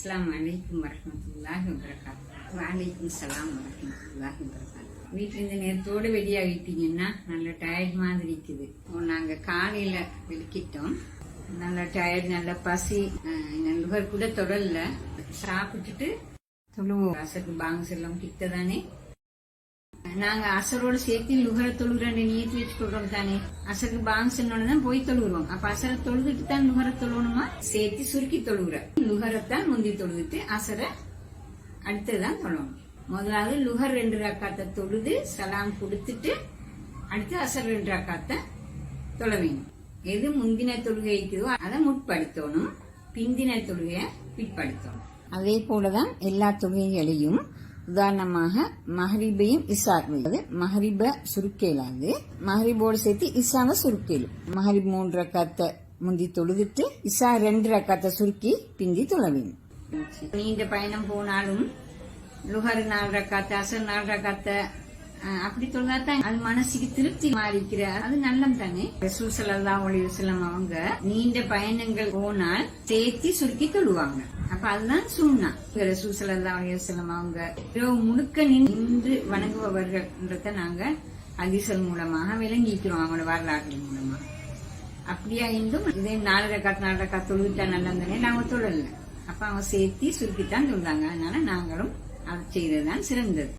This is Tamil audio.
அஸ்லாம் வலைக்கும் வரஹ்மத்துல்லாஹி வரகாத்து வலைக்கும் சலாம் வரஹ்மத்துல்லாஹி வரகாத்து வீட்டிலிருந்து நேரத்தோடு வெளியாகிட்டீங்கன்னா நல்ல டயர்ட் மாதிரி இருக்குது. நாங்கள் காலையில் காலையில வெளிக்கிட்டோம். நல்ல டயர்ட் நல்ல பசி நண்பர் கூட தொடரல சாப்பிட்டுட்டு தொழுவோம். அசருக்கு பாங்ஸ் எல்லாம் கிட்ட தானே நாங்க அசரோட சேர்த்து லுகரை தொழுகிறேன் நீத்து வச்சு தானே. அசருக்கு பாங்ஸ் தான் போய் தொழுகிறோம். அப்ப அசரை தொழுதுட்டு தான் லுகரை தொழுவணுமா சேர்த்து சுருக்கி தொழுகிற. லுகரைத்தான் முந்தி தொழுதுட்டு அசரை அடுத்ததுதான் தொழணும். முதலாவது லுகர் ரெண்டு ரக்காத்தை தொழுது சலாம் கொடுத்துட்டு அடுத்து அசர் ரெண்டு ரக்காத்தை தொழ வேணும். எது முந்தின தொழுகைக்குதோ அதை முற்படுத்தணும். பிந்தின தொழுகையை பிற்படுத்தணும். அதே போலதான் எல்லா தொழுகைகளையும் உதாரணமாக மஹரிபையும் இசா மஹரிப சுருக்கேலாது. மஹரிபோடு சேர்த்து இசாவை சுருக்கேலும் மஹரிப் மூன்று ரக்காத்தை முந்தி தொழுதுட்டு இசா ரெண்டு ரக்கத்தை சுருக்கி பிந்தி தொழவேன். நீண்ட பயணம் போனாலும் லுகர் நாலு ரக்காத்த அசர் நாள் ரக்காத்த அப்படி தொழுதாதான் அது மனசுக்கு திருப்தி மாறிக்கிற அது நல்லம் தானே? ரசூல் ஸல்லல்லாஹு அலைஹி அவங்க நீண்ட பயணங்கள் போனால் சேர்த்தி சுருக்கி தொழுவாங்க. அப்ப அதுதான் சுண்ணா. ரசூல் ஸல்லல்லாஹு அலைஹி அவங்க இரவு முழுக்க நின்று வணங்குபவர்கள்ன்றத நாங்க அதிசல் மூலமாக விளங்கிக்கிறோம் அவங்களோட வரலாறு மூலமா. அப்படியா இருந்தும் இதே நாலு ரக்காத் நாலு ரக்காத் தொழுவிட்டா நல்லதானே நாங்க தொழல. அப்ப அவங்க சேர்த்தி சுருக்கித்தான் தொழுதாங்க அதனால நாங்களும் அதை செய்ததுதான் சிறந்தது.